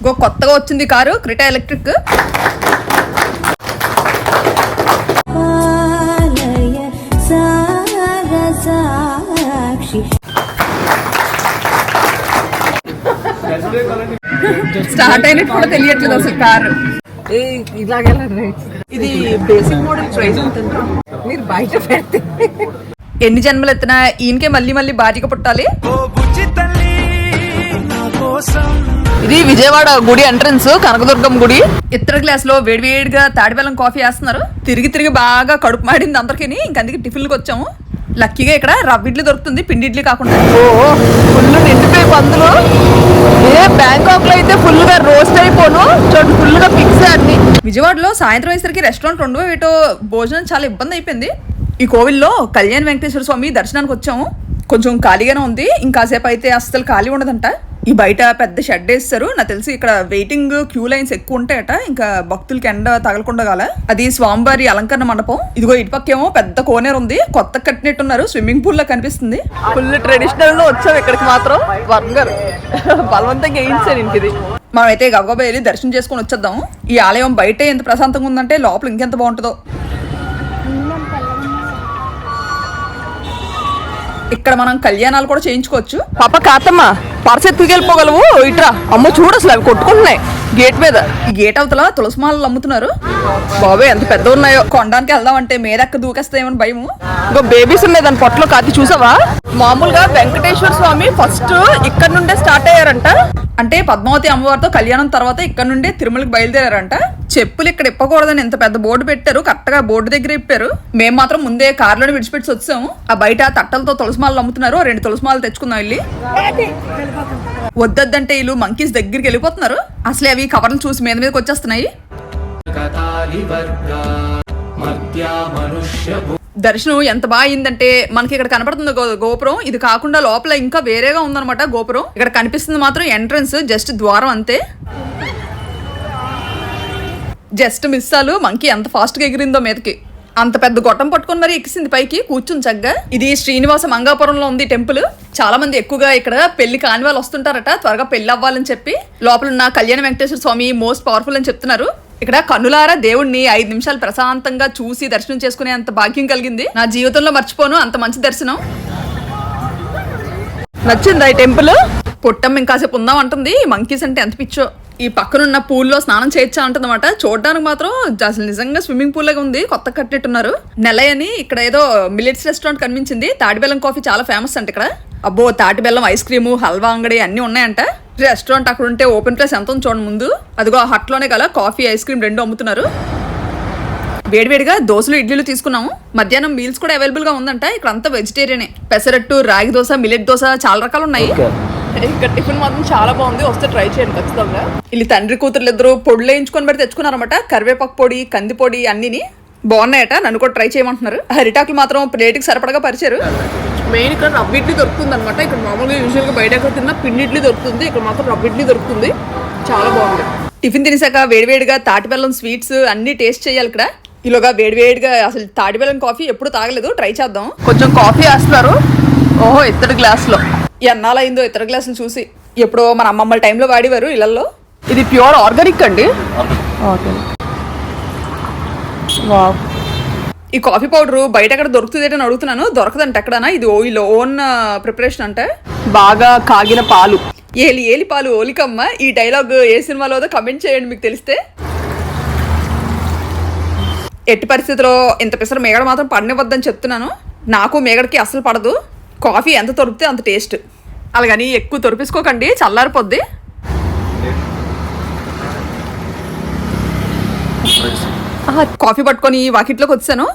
ఇంకో కొత్తగా వచ్చింది కారు క్రిటా ఎలక్ట్రిక్. స్టార్ట్ అయినట్టు కూడా తెలియట్లేదు అసలు కారు. ఇది బేసిక్ మోడల్ ప్రైస్ ఉంటుంది మీరు బయట పెడితే. ఎన్ని జన్మలు ఎత్తినా ఈయనకే మళ్ళీ మళ్ళీ భార్యగా పుట్టాలి. ఇది విజయవాడ గుడి ఎంట్రన్స్ కనకదుర్గం గుడి. ఇతర గ్లాస్లో వేడివేడిగా తాడిబెల్లం కాఫీ వేస్తున్నారు. తిరిగి తిరిగి బాగా కడుపు మాడింది అందరికీ ఇంకందుకే టిఫిన్కి వచ్చాము. లక్కీగా ఇక్కడ రవ్వ ఇడ్లీ దొరుకుతుంది పిండి ఇడ్లీ కాకుండా. ఓ ఫుల్ నిండిపోయి పందులు ఏ బ్యాంకాక్లో అయితే ఫుల్గా రోస్ట్ అయిపోను చూడండి ఫుల్గా ఫిక్స్ అన్ని విజయవాడలో సాయంత్రం అయ్యేసరికి రెస్టారెంట్ రెండో ఏటో భోజనం చాలా ఇబ్బంది అయిపోయింది. ఈ కోవిల్లో కళ్యాణ్ వెంకటేశ్వర స్వామి దర్శనానికి వచ్చాము. కొంచెం ఖాళీగానే ఉంది. ఇంకాసేపు అయితే అస్సలు ఖాళీ ఉండదంట. ఈ బయట పెద్ద షెడ్ వేస్తారు. నాకు తెలిసి ఇక్కడ వెయిటింగ్ క్యూ లైన్స్ ఎక్కువ ఉంటాయట. ఇంకా భక్తులకి ఎండ తగలకుండా గాల అది స్వామివారి అలంకరణ మండపం. ఇదిగో ఇటుపక్కేమో పెద్ద కోనేరు ఉంది. కొత్త కట్టినట్టున్నారు. స్విమ్మింగ్ పూల్ లా కనిపిస్తుంది. ఫుల్ ట్రెడిషనల్లో వచ్చాం ఇక్కడికి మాత్రం. వర్గర్ బలవంతంగా వేయించాను ఇంక ఇది మనమైతే గబగబా వెళ్ళి దర్శనం చేసుకొని వచ్చేద్దాం. ఈ ఆలయం బయట ఎంత ప్రశాంతంగా ఉందంటే లోపల ఇంకెంత బాగుంటుందో. ఇక్కడ మనం కళ్యాణాలు కూడా చేయించుకోవచ్చు. పాప కాతమ్మ పర్స్ ఎత్తుకెళ్ళిపోగలవు ఇట్రా అమ్మ చూడు అసలు అవి కొట్టుకుంటున్నాయి. గేట్ మీద. గేట్ అవతల తులసి మాలలు అమ్ముతున్నారు. బాబోయ్ ఎంత పెద్ద ఉన్నాయో. కొనడానికి వెళ్దామంటే మీరెక్క దూకేస్తాయేమని భయము. ఇంకో బేబీస్ ఉన్నాయి దాని పొట్టలో కాతి చూసావా? మామూలుగా వెంకటేశ్వర స్వామి ఫస్ట్ ఇక్కడ నుండే స్టార్ట్ అయ్యారంట. అంటే పద్మావతి అమ్మవారితో కళ్యాణం తర్వాత ఇక్కడ నుండే తిరుమలకి బయలుదేరారంట. చెప్పులు ఇక్కడ ఇప్పకూడదని ఇంత పెద్ద బోర్డు పెట్టారు కరెక్ట్గా బోర్డు దగ్గర ఇప్పారు. మేము మాత్రం ముందే కార్లోనే విడిచిపెట్టి వచ్చాము. ఆ బయట తట్టలతో తులసిమాలు అమ్ముతున్నారు రెండు తులసిమాలు తెచ్చుకుందాం వెళ్ళి. వద్దంటే వీళ్ళు మంకీస్ దగ్గరికి వెళ్ళిపోతున్నారు. అసలే అవి కవర్లు చూసి మీద మీదకి వచ్చేస్తున్నాయి. దర్శనం ఎంత బాగా అయిందంటే మనకి ఇక్కడ కనపడుతుంది గో- గోపురం. ఇది కాకుండా లోపల ఇంకా వేరేగా ఉందన్నమాట గోపురం. ఇక్కడ కనిపిస్తుంది మాత్రం ఎంట్రన్స్ జస్ట్ ద్వారం అంతే. జస్ట్ మిస్సాలు మంకీ ఎంత ఫాస్ట్గా ఎగిరిందో మీదకి. అంత పెద్ద గొట్టం పట్టుకొని మరి ఎక్కిసింది పైకి కూర్చుని చక్కగా. ఇది శ్రీనివాస మంగాపురంలో ఉంది టెంపుల్. చాలా మంది ఎక్కువగా ఇక్కడ పెళ్ళి కాని వాళ్ళు వస్తుంటారట త్వరగా పెళ్ళి అవ్వాలని చెప్పి. లోపల ఉన్న కళ్యాణ వెంకటేశ్వర స్వామి మోస్ట్ పవర్ఫుల్ అని చెప్తున్నారు. ఇక్కడ కన్నులారా దేవుణ్ణి ఐదు నిమిషాలు ప్రశాంతంగా చూసి దర్శనం చేసుకునే అంత భాగ్యం కలిగింది. నా జీవితంలో మర్చిపోను అంత మంచి దర్శనం. నచ్చిందా ఈ టెంపుల్? పుట్టమ్మ ఇంకాసేపు ఉందాం అంటుంది. మంకీస్ అంటే ఎంత పిచ్చో. ఈ పక్కనున్న పూల్లో స్నానం చేయొచ్చా అంటుందన్నమాట. చూడడానికి మాత్రం అసలు నిజంగా స్విమ్మింగ్ పూల్ లాగా ఉంది. కొత్త కట్టినట్టున్నారు నెలయని అని ఇక్కడ ఏదో మిలిట్స్ రెస్టారెంట్ కనిపించింది. తాటిబెల్లం కాఫీ చాలా ఫేమస్ అంట ఇక్కడ. అబ్బో తాటిబెల్లం ఐస్ క్రీము హల్వా అంగడి అన్నీ ఉన్నాయంట. రెస్టారెంట్ అక్కడ ఉంటే ఓపెన్ ప్లేస్ ఎంత ఉంది చూడండి ముందు. అదిగో ఆ హట్లోనే గల కాఫీ ఐస్ క్రీమ్ రెండు అమ్ముతున్నారు. వేడివేడిగా దోశలు ఇడ్లీలు తీసుకున్నాము. మధ్యాహ్నం మీల్స్ కూడా అవైలబుల్గా ఉందంట. ఇక్కడ అంతా వెజిటేరియనే పెసరట్టు రాగి దోశ మిల్లెట్ దోశ చాలా రకాలు ఉన్నాయి. ఇక్కడ టిఫిన్ మాత్రం చాలా బాగుంది. వస్తే ట్రై చేయండి ఖచ్చితంగా. వీళ్ళు తండ్రి కూతురు ఇద్దరు పొడులు వేయించుకొని మరి తెచ్చుకున్నారనమాట కరివేపాకు పొడి కంది పొడి అన్నిని బాగున్నాయట. నన్ను కూడా ట్రై చేయమంటున్నారు. అరిటాకులు మాత్రం ప్లేట్కి సరిపడగా పరిచారు. మెయిన్ ఇక్కడ రవ్వ ఇడ్లీ దొరుకుతుంది అనమాట ఇక్కడ మామూలుగా యూజువల్గా బయట ఎక్కడ తిన్నా పిండి ఇడ్లీ దొరుకుతుంది. ఇక్కడ మాత్రం రవ్వ ఇడ్లీ దొరుకుతుంది. చాలా బాగుంది. టిఫిన్ తినేసాక వేడివేడిగా తాటిబెల్లం స్వీట్స్ అన్ని టేస్ట్ చేయాలి ఇక్కడ. ఈలోగా వేడివేడిగా అసలు తాటిబెల్లం కాఫీ ఎప్పుడు తాగలేదు. ట్రై చేద్దాం. కొంచెం కాఫీ వేస్తున్నారు. ఓహో ఇత్తడి గ్లాస్లో. ఎన్నాళ్ళైందో ఇతర గ్లాసులు చూసి. ఎప్పుడో మన అమ్మమ్మల టైంలో వాడేవారు ఇళ్ళల్లో ఇది ప్యూర్ ఆర్గానిక్ అండి. ఈ కాఫీ పౌడర్ బయట ఎక్కడ దొరుకుతుంది అని అడుగుతున్నాను. దొరకదంట ఎక్కడనా ఇది ఓయిల్ ఓన్ ప్రిపరేషన్ అంటే. బాగా కాగిన పాలు. ఏలి ఏలి పాలు ఓలికమ్మ. ఈ డైలాగ్ ఏ సినిమాలో కమెంట్ చేయండి మీకు తెలిస్తే. ఎట్టి పరిస్థితిలో ఇంత పిసర మేగడ మాత్రం పడనివ్వద్దని చెప్తున్నాను. నాకు మేగడకి అస్సలు పడదు. కాఫీ ఎంత తొరిపితే అంత టేస్ట్. అలాగని ఎక్కువ తొరిపించుకోకండి చల్లారిపోద్ది. కాఫీ పట్టుకొని వాకిట్లోకి వచ్చాను.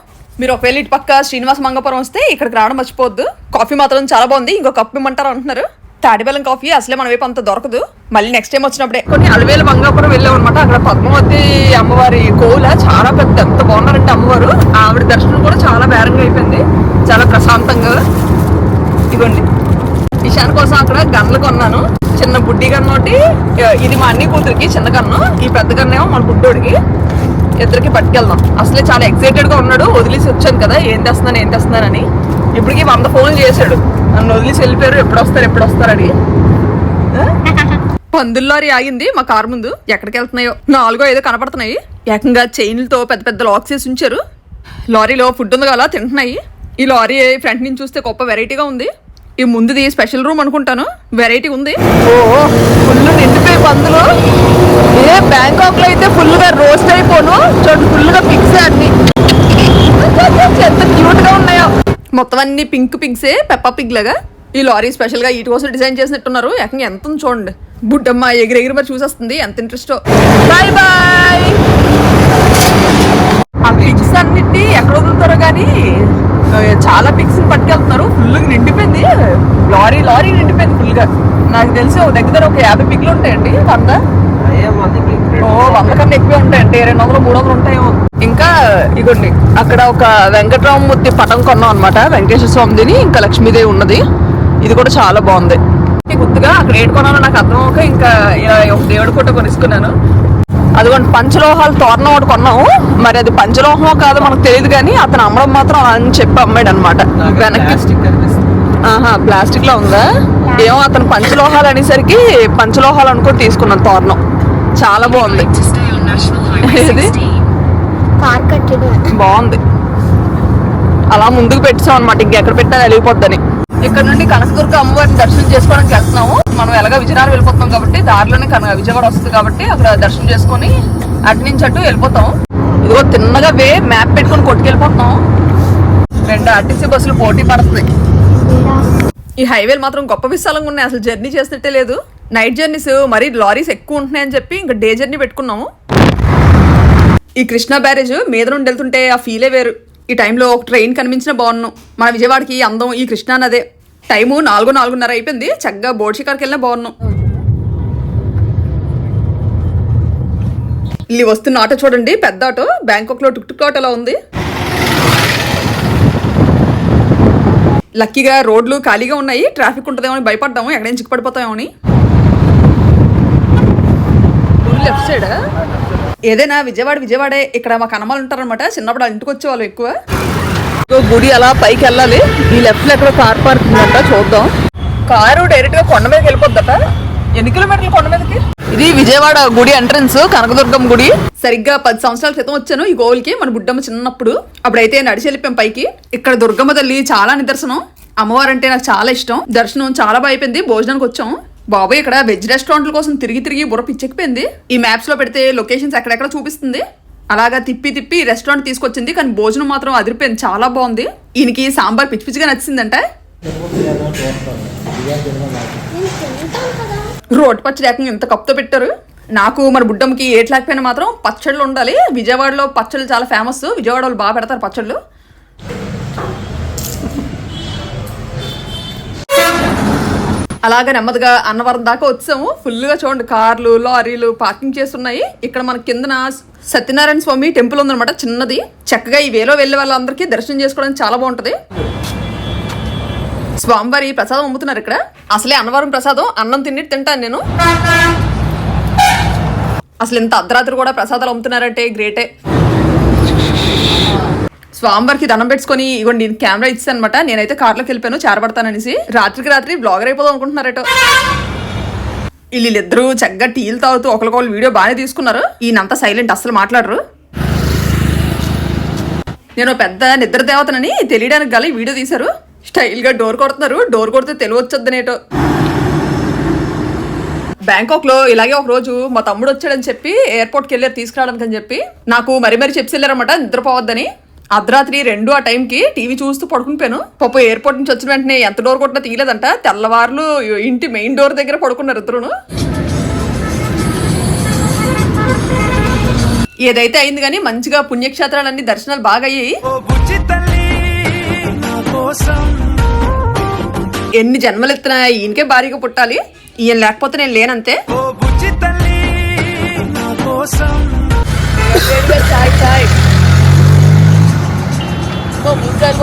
మీరు ఒకవేళ ఇటు పక్క శ్రీనివాస మంగపురం వస్తే ఇక్కడికి రావడం మర్చిపోవద్దు. కాఫీ మాత్రం చాలా బాగుంది. ఇంకో కప్పు ఇమ్మంటారు అంటున్నారు. తాడిబెల్లం కాఫీ అసలే మన వైపు అంత దొరకదు. మళ్ళీ నెక్స్ట్ టైం వచ్చినప్పుడే. కొన్ని అలవేల మంగాపురం వెళ్ళాం అనమాట అక్కడ పద్మావతి అమ్మవారి కోవుల చాలా పెద్ద ఎంత బాగున్నారంటే అమ్మవారు. ఆవిడ దర్శనం కూడా చాలా బేరంగా అయిపోయింది. చాలా ఇదిగోండి. ఇషాన్ కోసం అక్కడ గన్లు కొన్నాను. చిన్న బుడ్డి గన్ను ఒకటి ఇది మా అన్ని కూతురికి చిన్న గన్ను ఈ పెద్ద గన్ను ఏమో మన బుడ్డోడికి. ఇద్దరికి పట్టుకెళ్దాం. అసలే చాలా ఎక్సైటెడ్గా ఉన్నాడు. వదిలేసి వచ్చాను కదా ఏం తెస్తున్నాను ఏం తెస్తున్నానని. ఇప్పటికి వంద ఫోన్లు చేశాడు. నన్ను వదిలేసి వెళ్ళిపోయారు. ఎప్పుడు వస్తారు ఎప్పుడు వస్తారని ఆ? పందుల లారీ ఆగింది మా కారు ముందు. ఎక్కడికి వెళ్తున్నాయో. నాలుగో ఏదో కనపడుతున్నాయి. ఏకంగా చైన్లతో పెద్ద పెద్ద లాక్స్ వేసి ఉంచారు. లారీలో ఫుడ్ ఉంది కదా తింటున్నాయి. ఈ లారీ ఫ్రంట్ నుంచి చూస్తే గొప్ప వెరైటీగా ఉంది. ఈ ముందుది స్పెషల్ రూమ్ అనుకుంటాను. వెరైటీ ఉంది. ఫుల్ నిండిపోయి పందులు. ఏ బ్యాంకాక్లో అయితే ఫుల్గా రోస్ట్ అయిపోను చూడండి ఫుల్గా పిక్స్ అన్ని ఎంత క్యూట్గా ఉన్నాయో. మొత్తం అన్ని పింక్ పిగ్సే పెప్పా పిగ్ లాగా. ఈ లారీ స్పెషల్గా వీటి కోసం డిజైన్ చేసినట్టున్నారు. ఏకంగా ఎంత చూడండి. బుడ్డమ్మ ఎగిరి ఎగిరి మరి చూసేస్తుంది. ఎంత ఇంట్రెస్ట్ బాయ్ బాయ్ ఆ పిక్స్ అన్నిటి ఎక్కడ వదులుతారో కానీ చాలా పిక్స్ పట్టుకెళ్తున్నారు. ఫుల్ నిండిపోయింది. లారీ లారీ నిండిపోయింది ఫుల్గా. నాకు తెలిసి ఒక దగ్గర ఒక యాభై పిక్లు ఉంటాయండి వంద? ఓ వంద కన్నా ఎక్కువే ఉంటాయండి. రెండు వందలు మూడు వందలు ఉంటాయేమో. ఇంకా ఇగోండి అక్కడ ఒక వెంకటరామమూర్తి పటం కొన్నాం అనమాట వెంకటేశ్వర స్వామిదిని ఇంకా లక్ష్మీదేవి ఉన్నది. ఇది కూడా చాలా బాగుంది. గుర్తుగా అక్కడ ఏడు కొనాలో నాకు అర్థం ఇంకా ఒక దేవుడు ఫోటో కొనుక్కున్నాను అదిగోండి పంచలోహాలు తోరణం ఒకటి కొన్నాము మరి అది పంచలోహమో కాదో మనకు తెలియదు కానీ అతను అమ్మడం మాత్రం అని చెప్పి అమ్మాడు అనమాట వెనక్కి. ఆహా ప్లాస్టిక్లో ఉందా? ఏమో అతను పంచలోహాలు అనేసరికి పంచలోహాలు అనుకొని తీసుకున్నాను తోరణం. చాలా బాగుంది. బాగుంది. అలా ముందుకు పెట్టాం అనమాట ఇంకెక్కడ పెట్టా వెళ్ళిపోద్దని ఇక్కడ నుండి కనకదుర్గ అమ్మవారిని దర్శనం చేసుకోవడానికి వెళ్తున్నాము. మనం ఎలాగ విజయనగరం వెళ్ళిపోతున్నాం కాబట్టి దారిలోనే కన విజయవాడ వస్తుంది కాబట్టి అక్కడ దర్శనం చేసుకొని అటు నుంచి అటు వెళ్ళిపోతాం. ఇదిగో తిన్నగా వే మ్యాప్ పెట్టుకొని కొట్టుకెళ్ళిపోతున్నాం. రెండు ఆర్టీసీ బస్సులు పోటీ పడుతున్నాయి. ఈ హైవేలు మాత్రం గొప్ప విశాలంగా ఉన్నాయి. అసలు జర్నీ చేసినట్టే లేదు. నైట్ జర్నీస్ మరీ లారీస్ ఎక్కువ ఉంటున్నాయని చెప్పి ఇంకా డే జర్నీ పెట్టుకున్నాము. ఈ కృష్ణా బ్యారేజ్ మీద నుండి వెళ్తుంటే ఆ ఫీలే వేరు. ఈ టైంలో ఒక ట్రైన్ కనిపించిన బాగున్నాను మన విజయవాడకి అందం ఈ కృష్ణా నదే. టైము నాలుగు నాలుగున్నర అయిపోయింది. చక్కగా బోర్డ్ షికార్కి వెళ్ళినా బాగున్నాం. ఇల్లు వస్తున్న ఆటో చూడండి. పెద్ద ఆటో. బ్యాంకాక్లో టుక్ టుక్ ఆటోలా ఉంది. లక్కీగా రోడ్లు ఖాళీగా ఉన్నాయి. ట్రాఫిక్ ఉంటుందేమో అని భయపడ్డాము ఎక్కడైనా చిక్కుపడిపోతామో అని. లెఫ్ట్ సైడ్ ఏదైనా విజయవాడ విజయవాడే. ఇక్కడ మా కనమాలు ఉంటారనమాట చిన్నప్పుడు వాళ్ళ ఇంటికి వచ్చేవాళ్ళు ఎక్కువ. గుడి అలా పైకి వెళ్ళాలి. ఈ లెఫ్ట్లో ఎక్కడ కార్ పార్క్ ఉందట చూద్దాం. కారు డైరెక్ట్గా కొండ మీదకి వెళ్ళిపోద్దట. ఎన్ని కిలోమీటర్లు కొండ మీదకి? ఇది విజయవాడ గుడి ఎంట్రన్స్ కనకదుర్గం గుడి. సరిగ్గా పది సంవత్సరాల క్రితం వచ్చాను ఈ గోవులకి మన బుడ్డమ్మ చిన్నప్పుడు. అప్పుడైతే నడిచి వెళ్ళిపోయాం పైకి. ఇక్కడ దుర్గమ్మ తల్లి చాలా నిదర్శనం. అమ్మవారు అంటే నాకు చాలా ఇష్టం. దర్శనం చాలా బాగా అయిపోయింది. భోజనానికి వచ్చాం. బాబాయ్ ఇక్కడ వెజ్ రెస్టారెంట్ల కోసం తిరిగి తిరిగి బుర్ర పిచ్చెక్కిపోయింది. ఈ మ్యాప్స్లో పెడితే లొకేషన్స్ ఎక్కడెక్కడ చూపిస్తుంది. అలాగా తిప్పి తిప్పి రెస్టారెంట్ తీసుకొచ్చింది కానీ భోజనం మాత్రం అదిరిపోయింది. చాలా బాగుంది. ఈయనకి సాంబార్ పిచ్చి పిచ్చిగా నచ్చిందంట? రోడ్ పచ్చడి ఏకంగా ఇంత కప్తో పెట్టారు. నాకు మన బుడ్డంకి ఏట్లాకపోయినా మాత్రం పచ్చళ్ళు ఉండాలి. విజయవాడలో పచ్చళ్ళు చాలా ఫేమస్ విజయవాడ వాళ్ళు బాగా పెడతారు పచ్చళ్ళు. అలాగా నెమ్మదిగా అన్నవరం దాకా వచ్చాము. ఫుల్గా చూడండి కార్లు లారీలు పార్కింగ్ చేస్తున్నాయి. ఇక్కడ మన కిందన సత్యనారాయణ స్వామి టెంపుల్ ఉందన్నమాట చిన్నది. చక్కగా ఈ వేలో వెళ్ళే వాళ్ళందరికీ దర్శనం చేసుకోవడానికి చాలా బాగుంటది. స్వామివారి ప్రసాదం అమ్ముతున్నారు ఇక్కడ. అసలే అన్నవరం ప్రసాదం అన్నం తిండి తింటాను నేను. అసలు ఇంత అర్ధరాత్రి కూడా ప్రసాదాలు అమ్ముతున్నారంటే గ్రేటే స్వామివారికి దండం పెట్టుకొని ఇగోండి నేను కెమెరా ఇచ్చాను అనమాట నేనైతే కార్లోకి వెళ్ళిపోయాను చేరబడతాననేసి. రాత్రికి రాత్రి బ్లాగర్ అయిపోదాం అనుకుంటున్నారట. వీళ్ళిద్దరూ చక్కగా టీలు తాగుతూ ఒకరికొకరు వీడియో బాగానే తీసుకున్నారు. ఈయనంతా సైలెంట్ అస్సలు మాట్లాడరు. నేను పెద్ద నిద్ర దేవతనని తెలియడానికి గల వీడియో తీశారు. స్టైల్గా డోర్ కొడుతున్నారు. డోర్ కొడితే తెలివచ్చొద్దనేటో. బ్యాంకాక్లో ఇలాగే ఒక రోజు మా తమ్ముడు వచ్చాడని చెప్పి ఎయిర్పోర్ట్కి వెళ్ళారు తీసుకురావడానికి అని చెప్పి. నాకు మరి మరి చెప్పి వెళ్ళారన్నమాట నిద్రపోవద్దని. అర్ధరాత్రి రెండు ఆ టైంకి టీవీ చూస్తూ పడుకుని పోయాను పాప ఎయిర్పోర్ట్ నుంచి వచ్చిన వెంటనే ఎంత డోర్ కొట్టినా తీయలేదంట. తెల్లవారులు ఇంటి మెయిన్ డోర్ దగ్గర పడుకున్నారు ఇద్దరును. ఏదైతే అయింది కానీ మంచిగా పుణ్యక్షేత్రాలన్నీ దర్శనాలు బాగా అయ్యాయి ఎన్ని జన్మలు ఎత్తినా ఈయనకే భారీగా పుట్టాలి. ఈయన లేకపోతే నేను లేనంతే. చాయ్ చాయ్ ఓ, ముంజాయి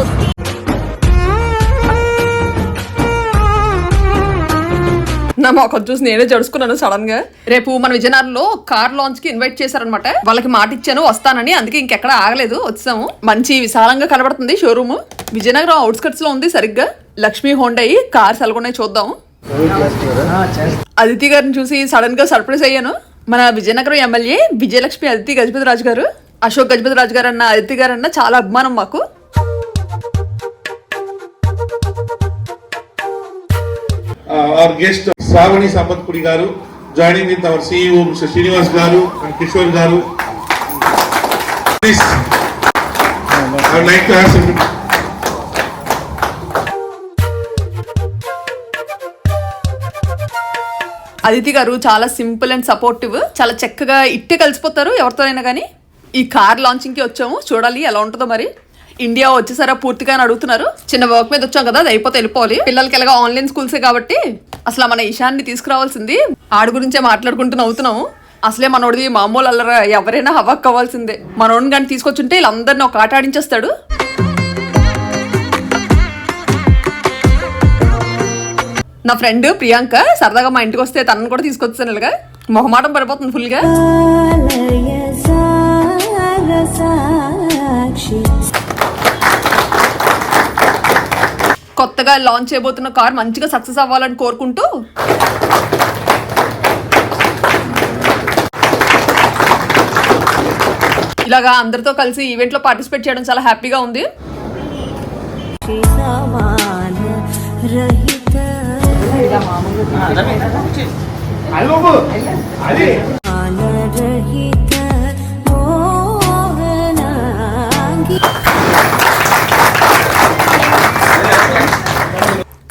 నా చూసి నేనే జడుచుకున్నాను సడన్గా. రేపు మన విజయనగరంలో కార్ లాంచ్కి ఇన్వైట్ చేశారనమాట వాళ్ళకి మాట ఇచ్చాను వస్తానని. అందుకే ఇంకెక్కడ ఆగలేదు. వచ్చాము. మంచి విశాలంగా కనబడుతుంది షోరూమ్ విజయనగరం అవుట్స్కట్స్లో ఉంది సరిగ్గా. లక్ష్మీ హోండాయి కార్స్ ఎలాగున్నాయి చూద్దాం. అదితి గారిని చూసి సడన్గా సర్ప్రైజ్ అయ్యాను. మన విజయనగరం ఎమ్మెల్యే విజయలక్ష్మి అదితి గజపతి రాజు గారు. అశోక్ గజపతి రాజు గారు అన్న అదితి గారు అన్న చాలా అభిమానం మాకు. Hour guest Sravani Sampathpudi garu joining with our CEO mister Srinivas garu and Kishore గారు అదితి గారు చాలా సింపుల్ అండ్ సపోర్టివ్ చాలా చక్కగా ఇట్టే కలిసిపోతారు ఎవరితోనైనా కానీ ఈ కార్ లాంచింగ్కి వచ్చాము చూడాలి ఎలా ఉంటుందో మరి ఇండియా వచ్చేసారా పూర్తిగా అని అడుగుతున్నారు. చిన్న వర్క్ మీద వచ్చాం కదా అది అయిపోతే వెళ్ళిపోవాలి. పిల్లలకి ఎలాగో ఆన్లైన్ స్కూల్సే కాబట్టి అసలు మన ఈశాన్ని తీసుకురావాల్సింది. ఆడి గురించే మాట్లాడుకుంటూ నవ్వుతున్నాము. అసలే మనోడిది మామూలు అల్లరా ఎవరైనా హవాక్ అవ్వాల్సిందే. మనోడిని కానీ తీసుకొచ్చుంటే వీళ్ళందరినీ ఒక ఆట ఆడించేస్తాడు. నా ఫ్రెండ్ ప్రియాంక సరదాగా మా ఇంటికి వస్తే తనను కూడా తీసుకొచ్చాను ఇలాగా. మొహమాటం పడిపోతుంది ఫుల్గా కొత్తగా లాంచ్ చేయబోతున్న కార్ మంచిగా సక్సెస్ అవ్వాలని కోరుకుంటూ ఇలాగా అందరితో కలిసి ఈవెంట్లో పార్టిసిపేట్ చేయడం చాలా హ్యాపీగా ఉంది. రహిత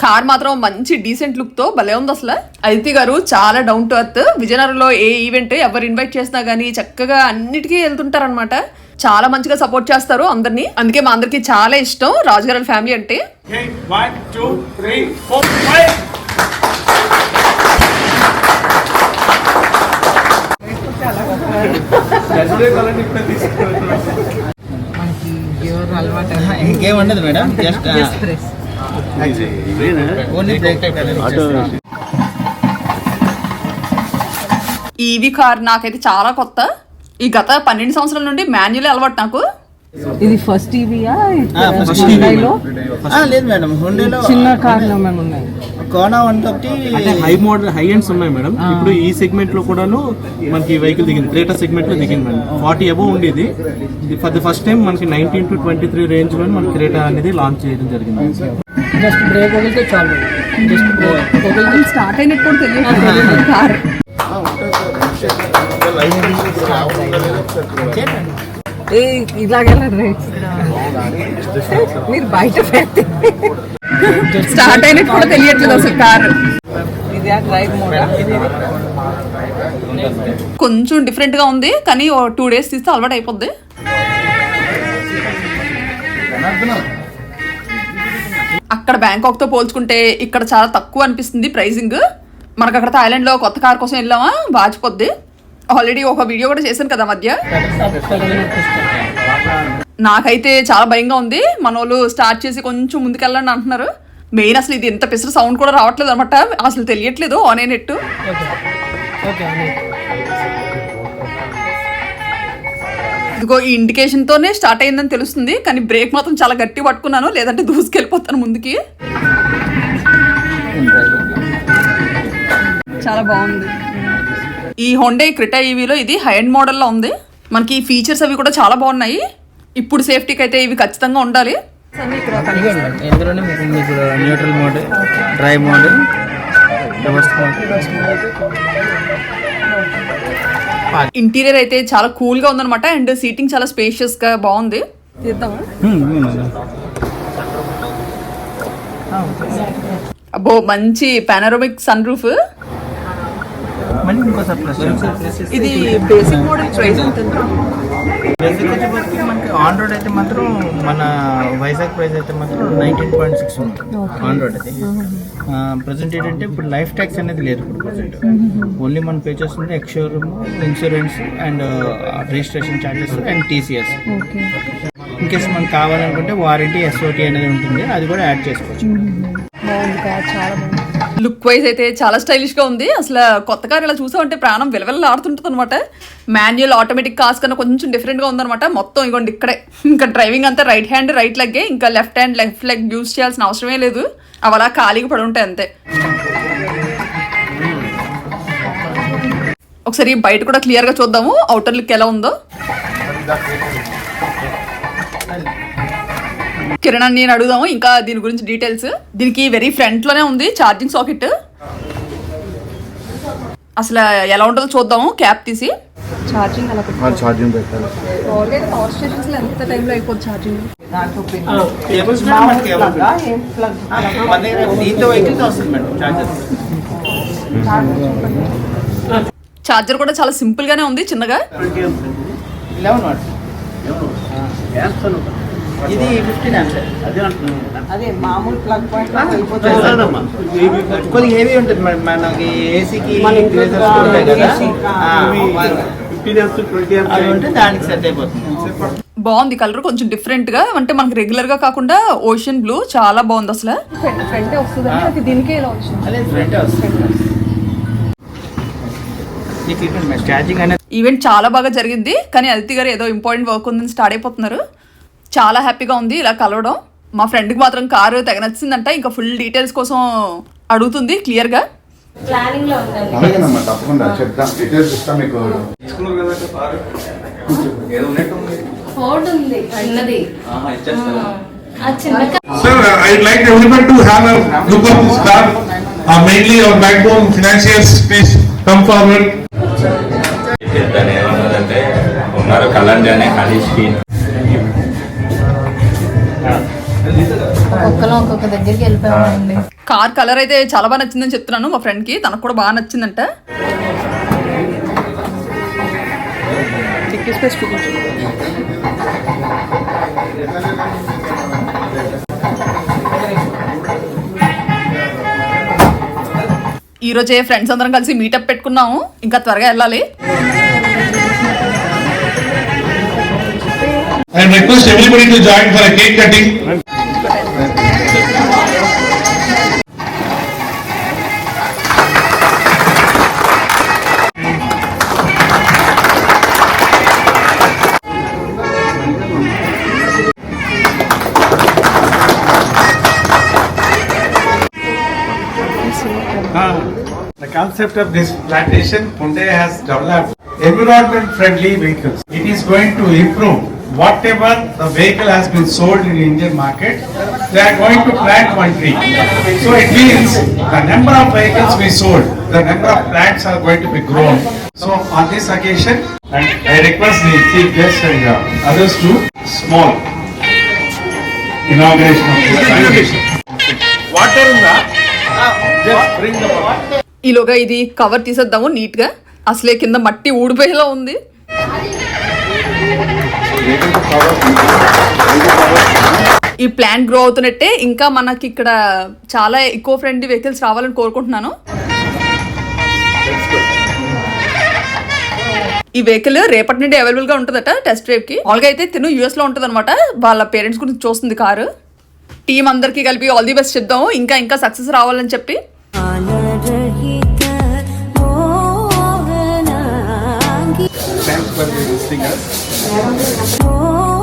కార్ మాత్రం మంచి డీసెంట్ లుక్తో భలే ఉంది అసలు. అదితి గారు చాలా డౌన్ టు అర్త్ విజయనగరంలో ఏ ఈవెంట్ ఎవరు ఇన్వైట్ చేసినా గానీ చక్కగా అన్నిటికీ వెళ్తుంటారన్నమాట. చాలా మంచిగా సపోర్ట్ చేస్తారు అందరినీ. అందుకే మా అందరికి చాలా ఇష్టం. రాజుగారి ఫ్యామిలీ అంటే. Okay, one, two, three, four, five. ఇంకేం ఉండదు మేడం. జస్ట్ ఈ ఈవీ కార్ నాకైతే చాలా కొత్త. ఈ గత పన్నెండు సంవత్సరాల నుండి మాన్యువల్ అలవాటు నాకు. ఇది ఫస్ట్ టీవీయా ఫస్ట్ హుండైలో లేదు మేడం. హుండీలో చిన్న కార్లు ఏమైనా ఉన్నాయి. కోనా వన్ ఒకటి అంటే హై మోడల్ హై ఎండ్స్ ఉన్నాయి మేడం. ఇప్పుడు ఈ సెగ్మెంట్లో కూడాను మనకి వెహికల్ దిగింది. క్రేటా సెగ్మెంట్లో దిగింది మేడం. ఫార్టీ అబవ్ ఉండేది. ఫర్ ది ఫస్ట్ టైం మనకి నైన్టీన్ టు ట్వంటీ త్రీ రేంజ్లో మనకి క్రేటా అనేది లాంచ్ చేయడం జరిగింది. జస్ట్ బ్రేక్ వదిలితే చాలు. జస్ట్ బ్రేక్ స్టార్ట్ అయినట్టు కూడా తెలియదు. కార్. ఏ మీరు బయట పెడితే. స్టార్ట్ అయినట్టు కూడా తెలియట్లేదు అసలు కార్. ఇది డ్రైవ్ మోడ్ కొంచెం డిఫరెంట్గా ఉంది కానీ టూ డేస్ తీస్తే అలవాటు అయిపోద్ది. అక్కడ బ్యాంకాక్తో పోల్చుకుంటే ఇక్కడ చాలా తక్కువ అనిపిస్తుంది ప్రైజింగ్ మనకు అక్కడ థాయిలాండ్లో కొత్త కార్ కోసం వెళ్ళామా? వాచిపోద్ది. ఆల్రెడీ ఒక వీడియో కూడా చేశాను కదా మధ్య. నాకైతే చాలా భయంగా ఉంది. మన వాళ్ళు స్టార్ట్ చేసి కొంచెం ముందుకెళ్ళండి అంటున్నారు. మెయిన్ అసలు ఇది ఎంత పిసర సౌండ్ కూడా రావట్లేదు అనమాట. అసలు తెలియట్లేదు ఆన్ అయినట్టు ఇదిగో ఈ ఇండికేషన్ తోనే స్టార్ట్ అయిందని తెలుస్తుంది కానీ బ్రేక్ మాత్రం చాలా గట్టి పట్టుకున్నాను లేదంటే దూసుకెళ్ళిపోతాను ముందుకి. చాలా బాగుంది. ఈ హోండే క్రిటా ఈవీలో ఇది హై అండ్ మోడల్లో ఉంది. మనకి ఈ ఫీచర్స్ అవి కూడా చాలా బాగున్నాయి. ఇప్పుడు సేఫ్టీకి అయితే ఇవి ఖచ్చితంగా ఉండాలి. ఇందులోనే మీకు మీకు neutral mode drive mode reverse mode interior అయితే చాలా కూల్గా ఉందన్నమాట అండ్ సీటింగ్ చాలా స్పేషియస్గా బాగుంది. అబ్బో మంచి పానరోమిక్ సన్ రూఫ్ ఇది బేసిక్ మోడల్ ప్రైస్ బేసిక్ మనకి ఆన్ రోడ్ అయితే మాత్రం మన వైజాగ్ ప్రైస్ అయితే మాత్రం నైన్టీన్ పాయింట్ సిక్స్ ఉంది. ఆన్ రోడ్ అది ప్రజెంట్ ఏంటంటే ఇప్పుడు లైఫ్ ట్యాక్స్ అనేది లేదు ఇప్పుడు ప్రజెంట్ ఓన్లీ మనం పే చేస్తుంది ex showroom insurance and registration charges and TCS in case మనకు కావాలనుకుంటే వారంటీ ఎస్ఓటీ అనేది ఉంటుంది. అది కూడా యాడ్ చేసుకోవచ్చు. లుక్ వైజ్ అయితే చాలా స్టైలిష్గా ఉంది. అసలు కొత్త కారు ఇలా చూసామంటే ప్రాణం విలవిల్లాడుతుంటుంది అనమాట మాన్యువల్ ఆటోమేటిక్ కార్స్ కన్నా కొంచెం డిఫరెంట్గా ఉందన్నమాట. మొత్తం ఇగోండి ఇక్కడే. ఇంకా డ్రైవింగ్ అంతా రైట్ హ్యాండ్ రైట్ లెగ్గే ఇంకా left hand left leg use చేయాల్సిన అవసరమే లేదు. అవి అలా ఖాళీగా పడి ఉంటాయి అంతే. ఒకసారి బయట కూడా క్లియర్గా చూద్దాము. అవుటర్ లుక్ ఎలా ఉందో. కిరణ్ నేను అడుగుదాము. ఇంకా దీని గురించి డీటెయిల్స్ దీనికి వెరీ ఫ్రంట్లోనే ఉంది. ఛార్జింగ్ సాకెట్ అసలు ఎలా ఉంటుందో చూద్దాము. క్యాప్ తీసి. ఛార్జింగ్ అలా ఛార్జింగ్ పెట్టాలి. పెట్టుకోవాలి పవర్ స్టేషన్స్లో ఎంత టైంలో అయిపోతుంది ఛార్జింగ్ దాంట్లో పిన్ కేబుల్స్ కూడా మనకి ప్లగ్గా ఏం ప్లగ్ మన దగ్గర దీంతో వెహికల్తో వస్తుంది మేడం చార్జర్ ఛార్జర్ కూడా చాలా సింపుల్ గానే ఉంది చిన్నగా. లెవెన్ వాట్స్ ఇది ఫిఫ్టీన్ అదే అంటున్నాను. అదే మామూలు ప్లగ్ పాయింట్ కొద్దిగా హెవీ ఉంటుంది మేడం మనకి ఏసీకి అవి ఉంటే దానికి సెట్ అయిపోతుంది. బాగుంది కలర్ కొంచెం డిఫరెంట్గా అంటే మనకి రెగ్యులర్గా కాకుండా ఓషన్ బ్లూ చాలా బాగుంది అసలు. ఫ్రంట్ వస్తుంది? అది దీనికే ఇలా వచ్చింది? ఫ్రంట్ వస్తుంది. ఈవెంట్ చాలా బాగా జరిగింది కానీ అదితి గారు ఏదో ఇంపార్టెంట్ వర్క్ ఉందని స్టార్ట్ అయిపోతున్నారు. చాలా హ్యాపీగా ఉంది ఇలా కలవడం. మా ఫ్రెండ్కి మాత్రం కారు తెగ నచ్చిందంట ఇంకా ఫుల్ డీటెయిల్స్ కోసం అడుగుతుంది క్లియర్గా ప్లానింగ్లో ఉందండి. అలాగేనమ్మా తప్పకుండా చెప్తాం డీటెయిల్స్ ఇస్తాం మీకు. ఫోర్డ్ ఉంది. చిన్నది. ఆ చిన్న ఒక్కొక్కరు ఒక్కొక్క దగ్గరికి వెళ్ళిపోయామండి. కార్ కలర్ అయితే చాలా బాగా నచ్చిందని చెప్తున్నాను మా ఫ్రెండ్కి తనకు కూడా బాగా నచ్చిందంట. ఈ రోజే ఫ్రెండ్స్ అందరం కలిసి మీటప్ పెట్టుకున్నాము. ఇంకా త్వరగా వెళ్ళాలి. I request everybody to join for a cake cutting. The concept of this plantation, Hyundai has developed environment friendly vehicles. It is going to improve whatever the vehicle has been sold in Indian market, they are going to plant one tree. So it means the number of vehicles we sold, the number of plants are going to be grown. So on this occasion, and I request the chief guest and uh, others to small inauguration of this plantation. Water in the, just bring the water. ఈలోగా ఇది cover తీసేద్దాము నీట్గా అసలే కింద మట్టి ఊడిపోయేలా ఉంది. ఈ plant grow అవుతున్నట్టే ఇంకా మనకి ఇక్కడ చాలా ఎక్కువ ఫ్రెండ్లీ వెహికల్స్ రావాలని కోరుకుంటున్నాను. ఈ వెహికల్ రేపటి నుండి అవైలబుల్గా ఉంటుందట టెస్ట్ డ్రైవ్కి. మామూలుగా అయితే తిను యూఎస్లో ఉంటుంది అనమాట వాళ్ళ పేరెంట్స్ గురించి చూస్తుంది కారు. టీం అందరికీ కలిపి ఆల్ ది బెస్ట్ చెప్దాము. ఇంకా ఇంకా సక్సెస్ రావాలని చెప్పి. Thanks for visiting us. Oh.